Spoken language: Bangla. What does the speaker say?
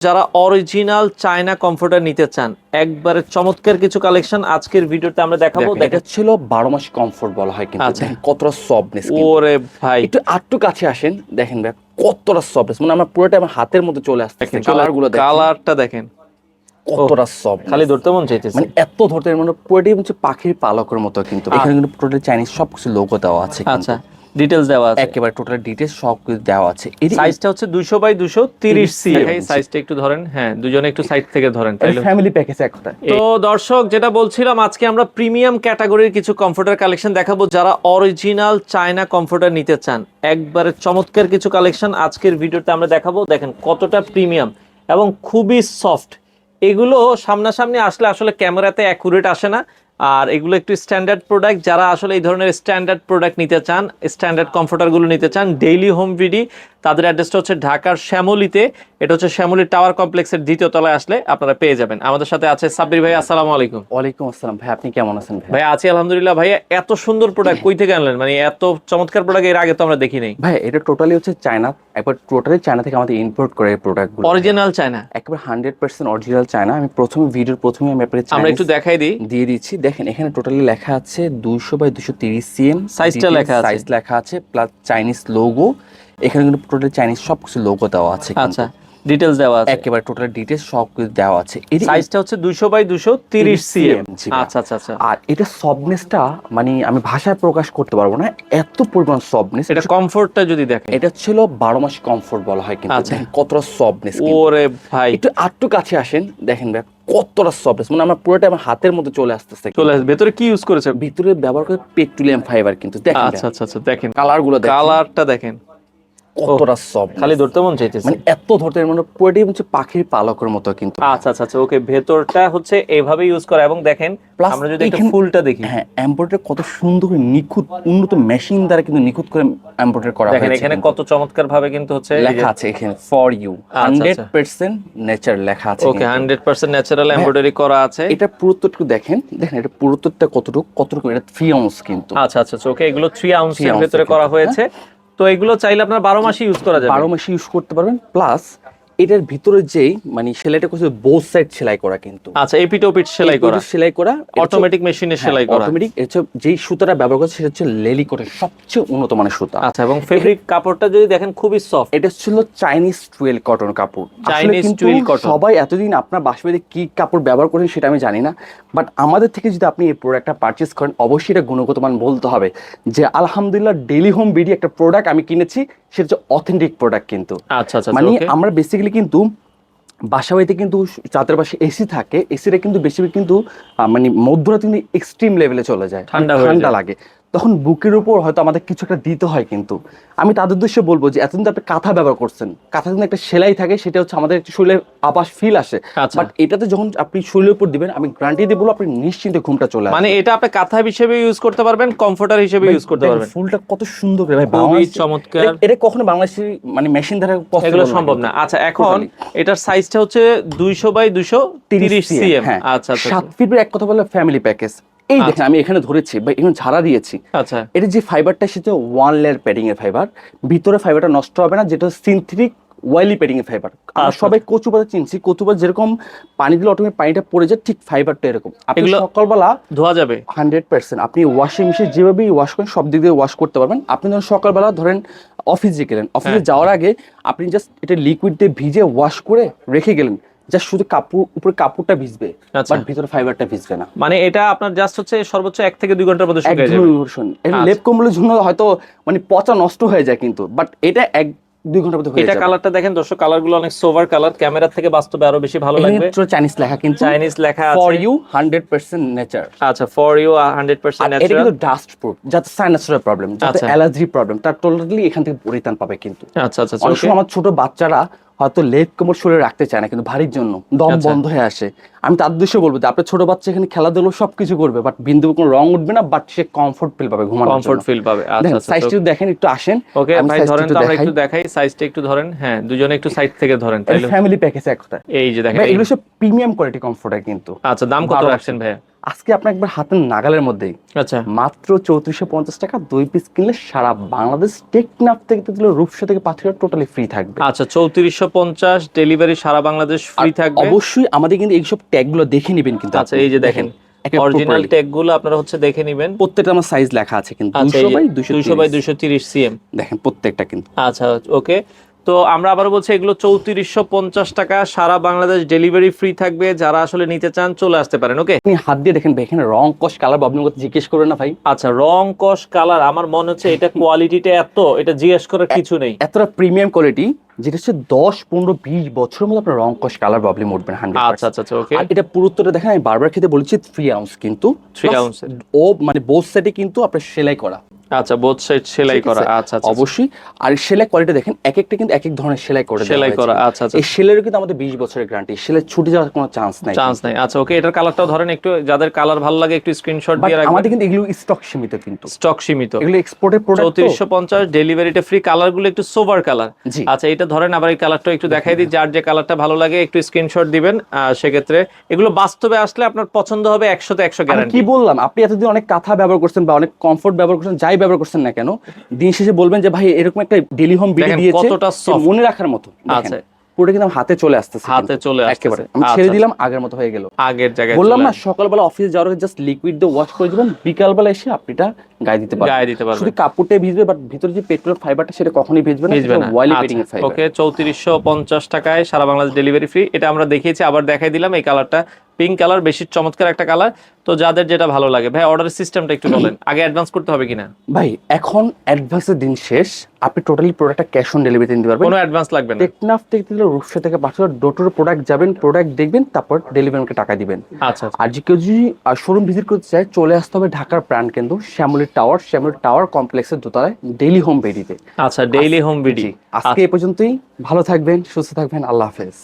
যারা অরিজিনাল চায়না কমফোর্টার নিতে চান একবারে চমৎকার কিছু কালেকশন আজকের ভিডিওতে আমরা দেখাবো। দেখেন ছিল বারো মাস কমফোর্ট বলা হয় কিন্তু আচ্ছা। কতটা সফটনেস ওরে ভাই। একটু আটটু কাছে আসেন দেখেন ভাই কতটা সফটনেস মানে আমার পুরোটা আমার হাতের মধ্যে চলে আসছে দেখেন কালারগুলো দেখেন। কালারটা দেখেন। কতটা সফট খালি ধরতে মন চাইতেছে। মানে এত ধরতে মানে পুরোটাই হচ্ছে পাখির পালকের মতো কিন্তু। এখানে কিন্তু টোটাল চাইনিজ লোগো দেওয়া আছে আচ্ছা। ডিটেলস দেওয়া আছে। একেবারে টোটাল ডিটেলস সব কিছু দেওয়া আছে। এর সাইজটা হচ্ছে 200 বাই 230 সি এই সাইজটা একটু ধরেন হ্যাঁ দুজনে একটু সাইড থেকে ধরেন তাইলে ফ্যামিলি প্যাকেজ এক কথা তো দর্শক যেটা বলছিলাম আজকে আমরা প্রিমিয়াম ক্যাটাগরির কিছু কমফোর্টার কালেকশন দেখাবো যারা অরিজিনাল চায়না কমফোর্টার নিতে চান। একবারে চমৎকার কিছু কালেকশন আজকের ভিডিওতে আমরা দেখাবো। দেখেন কতটা প্রিমিয়াম এবং খুবই সফট এগুলো সামনাসামনি আসলে আসলে ক্যামেরাতে অ্যাকুরেট আসে না। আর এগুলো একটু স্ট্যান্ডার্ড প্রোডাক্ট যারা আসলে এই ধরনের স্ট্যান্ডার্ড প্রোডাক্ট নিতে চান স্ট্যান্ডার্ড কমফোর্টারগুলো নিতে চান ডেইলি হোম ভিডি তাদের অ্যাড্রেসটা হচ্ছে ঢাকার শ্যামলিতে। এটা হচ্ছে শ্যামলি টাওয়ার কমপ্লেক্সের দ্বিতীয় তলায় আসলে আপনারা পেয়ে যাবেন। আমাদের সাথে আছে সাব্বির ভাই আসসালামু আলাইকুম। ওয়ালাইকুম আসসালাম। ভাই আপনি কেমন আছেন ভাই? ভাই আছি আলহামদুলিল্লাহ। ভাইয়া এত সুন্দর প্রোডাক্ট কই থেকে আনলেন? মানে এত চমৎকার প্রোডাক্টের আগে তো আমরা দেখি নাই। ভাই এটা টোটালি হচ্ছে চায়না একবার টোটালি চায়না থেকে আমাদের ইম্পোর্ট করে এই প্রোডাক্টগুলো অরিজিনাল চায়না একবার হান্ড্রেড পার্সেন্ট অরিজিনাল চায়না আমি প্রথমে ভিডিওর প্রথমে আমি আপনাকে আমরা একটু দেখাই দিই। দিয়ে দিচ্ছি। দেখেন এখানে টোটালি লেখা আছে দুইশো বাই দুশো তিরিশ সিএম। সাইজটা লেখা আছে। সাইজ লেখা আছে প্লাস চাইনিজ লোগো এখানে কিন্তু টোটালি চাইনিজ সব কিছু লোগো দেওয়া আছে আচ্ছা। দেওয়া আছে। একেবারে টোটাল সব কিছু দেওয়া আছে। এর- সাইজটা হচ্ছে 200 বাই 230 সিএম আচ্ছা আচ্ছা আচ্ছা। আর এটা সফটনেসটা মানে আমি ভাষায় প্রকাশ করতে পারব না এত পরিমাণ সফটনেস এটা কমফোর্টটা যদি দেখেন। এটা ছিল বারো মাস কমফোর্ট বলা হয় কিন্তু আচ্ছা। কতটা সফটনেস ওরে ভাই। একটু আটটু কাছে আসেন দেখেন ভাই কতটা সফটনেস মানে আমার পুরোটা আমার হাতের মধ্যে চলে আসতেছে। চলে আসবে ভেতরে কি ইউজ করেছে ভিতরে ব্যবহার করে পেট্রোলিয়াম ফাইবার কিন্তু দেখেন আচ্ছা আচ্ছা আচ্ছা দেখেন। কালারগুলো দেখেন। কালারটা দেখেন। কতটা সফট খালি ধরতে মন চাইতেছে। মানে এত ধরতে মানে পুরোটাই হচ্ছে পাখির পালকের মতো কিন্তু। আচ্ছা আচ্ছা আচ্ছা ওকে ভেতরটা হচ্ছে এইভাবে ইউজ করা এবং দেখেন আমরা যদি একটা ফুলটা দেখি। হ্যাঁ এমব্রয়ডারি কত সুন্দর নিখুঁত উন্নত মেশিন দ্বারা কিন্তু নিখুঁত করে এমব্রয়ডারি করা দেখেন হয়েছে এখানে কত চমৎকার ভাবে কিন্তু হচ্ছে লেখা আছে এখানে for you hundred percent nature লেখা আছে ওকে কিন্তু। হান্ড্রেড পার্সেন্ট ন্যাচারাল এমব্রয়ডারি করা আছে। এটা পুরুত্বটুকু দেখেন দেখেন এটা পুরুত্বটা কতটুকু কতটুকু এটা থ্রি আউন্স কিন্তু। আচ্ছা আচ্ছা ওকে এগুলো থ্রি আউন্সের ounce ভেতরে করা হয়েছে। তো এগুলো চাইলে আপনার বারো মাসে ইউজ করা যায় বারো মাসে ইউজ করতে পারবেন প্লাস এটার ভিতরে যেই মানে সেলাইটা করছে বোথ সাইড সেলাই করা কিন্তু। আচ্ছা এপিট ওপিট সেলাই করা। সেলাই করা অটোমেটিক মেশিনে সেলাই করা। অটোমেটিক যেই সুতাটা ব্যবহার করছে সেটা হচ্ছে লেলি করে সবচেয়ে উন্নত মানের সুতা। আচ্ছা এবং ফেব্রিক কাপড়টা যদি দেখেন খুবই সফট এটা ছিল চাইনিজ টুয়েল কটন কাপড়। চাইনিজ Chinese কটন সবাই এতদিন আপনার বাসাবাড়িতে কি কাপড় ব্যবহার করেন সেটা আমি জানি না। বাট আমাদের থেকে যদি আপনি এই প্রোডাক্টটা পারচেস করেন অবশ্যই এটা গুণগত মান বলতে হবে যে আলহামদুলিল্লাহ daily home B D product আমি কিনেছি। সেটা হচ্ছে অথেন্টিক প্রোডাক্ট কিন্তু। আচ্ছা আচ্ছা মানে আমরা বেসিক্যালি কিন্তু বাসা বাড়িতে কিন্তু চাঁদের পাশে এসি থাকে এসিটা কিন্তু বেশি কিন্তু মানে মধ্যরা কিন্তু এক্সট্রিম লেভেলে চলে যায়। ঠান্ডা ঠান্ডা লাগে। তখন বুকের উপর হয়তো আমাদের কিছু একটা দিতে হয় কিন্তু। আমি তাদের উদ্দেশ্যে বলব যে এতদিন আপনি কাঁথা ব্যবহার করছেন। কাঁথা কিন্তু একটা সেলাই থাকে সেটা হচ্ছে আমাদের একটু শরীরের আবাস ফিল আসে। আচ্ছা। বাট এটাতে যখন আপনি শরীরের উপর দিবেন আমি গ্যারান্টি দিয়ে বলব আপনি নিশ্চিন্তে ঘুমটা চলে মানে এটা আপনি কাঁথা হিসেবে ইউজ করতে পারবেন কমফোর্টার হিসেবে ইউজ করতে পারবেন। ফুলটা কত সুন্দর ভাই খুবই চমৎকার। এটা- কখনো বাংলাদেশি মানে মেশিন দ্বারা এগুলো সম্ভব। না। আচ্ছা এখন। এটার সাইজটা হচ্ছে দুইশো বাই দুইশো তিরিশ সিএম আচ্ছা আচ্ছা সাত ফিটের এক কথা বলে ফ্যামিলি প্যাকেজ এই দেখেন আমি এখানে ধরেছি বা এখানে ঝাড়া দিয়েছি। আচ্ছা। এটা যে ফাইবারটা সেটা ওয়ান লেয়ার প্যাডিং এর ফাইবার ভিতরে ফাইবারটা নষ্ট হবে না যেটা সিনথেটিক ওয়াইলি প্যাডিং এর ফাইবার আর আচ্ছা। সবাই কচু পাতা চিনছি কচু পাতা যেরকম পানি দিলে অটোমেটিক পানিটা পড়ে যায় ঠিক ফাইবারটা এরকম। আপনি সকালবেলা ধোয়া যাবে? হান্ড্রেড পার্সেন্ট আপনি ওয়াশিং মেশিন যেভাবেই ওয়াশ করেন সব দিক দিয়ে ওয়াশ করতে পারবেন। আপনি ধরেন সকালবেলা ধরেন অফিসে গেলেন। অফিসে হ্যাঁ। যাওয়ার আগে আপনি জাস্ট এটা লিকুইড দিয়ে ভিজে ওয়াশ করে রেখে গেলেন। জাস্ট শুধু কাপড় উপরে কাপড়টা ভিজবে আচ্ছা। বাট ভিতরে ফাইবারটা ভিজবে না। মানে এটা আপনার জাস্ট হচ্ছে সর্বোচ্চ এক থেকে দুই ঘণ্টার মধ্যে শুকিয়ে যাবে। আচ্ছা। লেপ কম্বলের জন্য হয়তো মানে পচা নষ্ট হয়ে যায় কিন্তু বাট এটা এক দুই ঘণ্টার মধ্যে এটা কালারটা দেখেন দর্শক অনেক সোভার কালার ক্যামেরা থেকে বাস্তবে আরও বেশি ভালো লাগবে। চাইনিজ লেখা কিন্তু চাইনিজ লেখা for you hundred percent nature আচ্ছা ফর ইউ হান্ড্রেড পার্সেন্ট আর এটা কিন্তু ডাস্ট প্রুফ যাতে সাইনাসের প্রবলেম যাতে আচ্ছা। অ্যালার্জি প্রবলেম তার টোটালি এখান থেকে পরিত্রাণ পাবে কিন্তু। আচ্ছা আচ্ছা অনেক সময় আমার ছোট বাচ্চারা হয়তো লেপ কোমর শরীরে রাখতে চায় না কিন্তু ভারীর জন্য দম আচ্ছা। বন্ধ হয়ে আসে। আমি তার উদ্দেশ্যে বলব যে আপনার ছোট বাচ্চা এখানে খেলাধুলো সবকিছু করবে বাট বিন্দু কোনো রং উঠবে না বাট সে কমফোর্ট ফিল পাবে ঘুমানোর কমফোর্ট ফিল পাবে। আচ্ছা দেখেন আচ্ছা সাইজটা দেখেন একটু আসেন। ওকে ভাই ধরেন তো আমরা একটু দেখাই সাইজটা একটু ধরেন। হ্যাঁ দুজনে একটু সাইড থেকে ধরেন তাইলে। ফ্যামিলি প্যাকেজ এক কথা এই যে দেখেন এগুলো সব প্রিমিয়াম কোয়ালিটি কমফোর্টার কিন্তু। আচ্ছা দাম কত রাখছেন ভাইয়া? আজকে আপনার একবার হাতের নাগালের মধ্যেই। আচ্ছা। মাত্র চৌত্রিশশো পঞ্চাশ টাকা দুই পিস কিনলে সারা বাংলাদেশ টেকনাফ থেকে দিল রূপসা থেকে পাথর টোটালি ফ্রি থাকবে। আচ্ছা চৌত্রিশশো পঞ্চাশ ডেলিভারি সারা বাংলাদেশ ফ্রি থাকবে। অবশ্যই আমাদের কিন্তু এইসব ট্যাগগুলো দেখে নেবেন কিন্তু আচ্ছা এই যে দেখেন অরিজিনাল properly। ট্যাগগুলো আপনারা হচ্ছে দেখে নিবেন। প্রত্যেকটা আমার সাইজ লেখা আছে কিন্তু আচ্ছা দুশো বাই দুশো দুইশো বাই দুইশো তিরিশ সিএম দেখেন প্রত্যেকটা কিন্তু। আচ্ছা ওকে। তো আমরা আবার বলছি এগুলো চৌত্রিশশো পঞ্চাশ টাকা সারা বাংলাদেশ ডেলিভারি ফ্রি থাকবে যারা আসলে নিতে চান চলে আসতে পারেন ওকে আপনি হাত দিয়ে দেখেন ভাই, এখানে রং কস কালার প্রবলেম করতে জিজ্ঞেস করবেন না ভাই। আচ্ছা রং কস কালার আমার মনে হচ্ছে এটা কোয়ালিটিটা এত এটা জিজ্ঞেস করার কিছু নেই। এতটা প্রিমিয়াম কোয়ালিটি যেটা হচ্ছে দশ পনেরো বিশ বছরের মধ্যে আপনার রং কস কালার প্রবলেম উঠবেন হান্ড্রেড আচ্ছা আচ্ছা আচ্ছা ওকে এটা পুরুত্বটা দেখেন আমি বারবার খেতে বলেছি থ্রি আউন্স কিন্তু থ্রি আউন্স ও মানে বোথ সেটে কিন্তু আপনার সেলাই করা। আচ্ছা বোথ সাইড সেলাই করা। আচ্ছা আচ্ছা অবশ্যই। আর সেলাই কোয়ালিটি দেখেন এক একটা কিন্তু এক এক ধরনের সেলাই করে সেলাই করা আচ্ছা আচ্ছা। এই সেলাইয়ের কিন্তু আমাদের বিশ বছরের গ্যারান্টি সেলাই ছুটে যাওয়ার কোনো চান্স নাই। চান্স নাই। আচ্ছা ওকে এটার কালারটাও ধরেন একটু যাদের কালার ভালো লাগে একটু স্ক্রিনশট দিয়ে রাখবেন। আমাদের কিন্তু এগুলো স্টক সীমিত কিন্তু। স্টক সীমিত। এগুলো এক্সপোর্টের প্রোডাক্ট চৌত্রিশশো পঞ্চাশ ডেলিভারিটা ফ্রি কালারগুলো একটু সোভার কালার আচ্ছা এটা ধরেন আবার এই কালারটা একটু দেখাই দিই। যার যে কালারটা ভালো লাগে একটু স্ক্রিনশট দিবেন। সেক্ষেত্রে এগুলো বাস্তবে আসলে আপনার পছন্দ হবে একশোতে একশো আমি গ্যারান্টি কি বললাম? আপনি এতদিন অনেক কাঁথা ব্যবহার করছেন বা অনেক কমফোর্ট ব্যবহার করছেন যাই ব্যবহার করছেন না কেন? দিন শেষে বলবেন যে ভাই এরকম একটা ডেলি হোম বিডি দিয়েছে মনে রাখার মতো। আচ্ছা। পুরোটা কিন্তু হাতে চলে আসতেছে হাতে চলে। একেবারে। আমি আচ্ছা, ছেড়ে আচ্ছা। দিলাম আগের মতো হয়ে গেল। আগের জায়গায় বললাম না সকালবেলা অফিসে যাওয়ার আগে জাস্ট লিকুইড দিয়ে ওয়াশ করে দিবেন বিকালবেলা এসে আপনি এটা গায়ে দিতে পারবেন। গায়ে দিতে পারবেন। শুধু কাপড়টা ভিজবে বাট ভিতরে যে পেট্রোল ফাইবারটা সেটা কখনোই ভিজবে না ভিজবে না। ওয়াইলি পেটিং এর ফাইবার ওকে চৌত্রিশশো পঞ্চাশ টাকায় সারা বাংলাদেশ ডেলিভারি ফ্রি এটা আমরা দেখিয়েছি আবার দেখাই দিলাম এই কালারটা পিঙ্ক কালার বেশি চমৎকার একটা কালার। তো যাদের যেটা ভালো লাগে ভাই অর্ডারের সিস্টেমটা একটু বলেন। আগে অ্যাডভান্স করতে হবে কিনা? ভাই এখন অ্যাডভান্সের দিন শেষ আপনি টোটালি প্রোডাক্টটা ক্যাশ অন ডেলিভারিতে নিতে পারবেন। কোনো অ্যাডভান্স লাগবে না। টেকনাফ থেকে দিলে রূপসা থেকে পাঠানো ডোটোর প্রোডাক্ট যাবেন প্রোডাক্ট দেখবেন তারপর ডেলিভারিকে টাকা দিবেন। আচ্ছা আচ্ছা। আর যে কেউ যদি শোরুম ভিজিট করতে চায় চলে আসতে হবে ঢাকার প্রাণ কেন্দ্র শ্যামলী টাওয়ার শ্যামলী টাওয়ার কমপ্লেক্সের দোতলায় ডেইলি হোম বেরিতে আচ্ছা ডেইলি হোম বিডি আজকে এই পর্যন্তই ভালো থাকবেন সুস্থ থাকবেন আল্লাহ হাফেজ।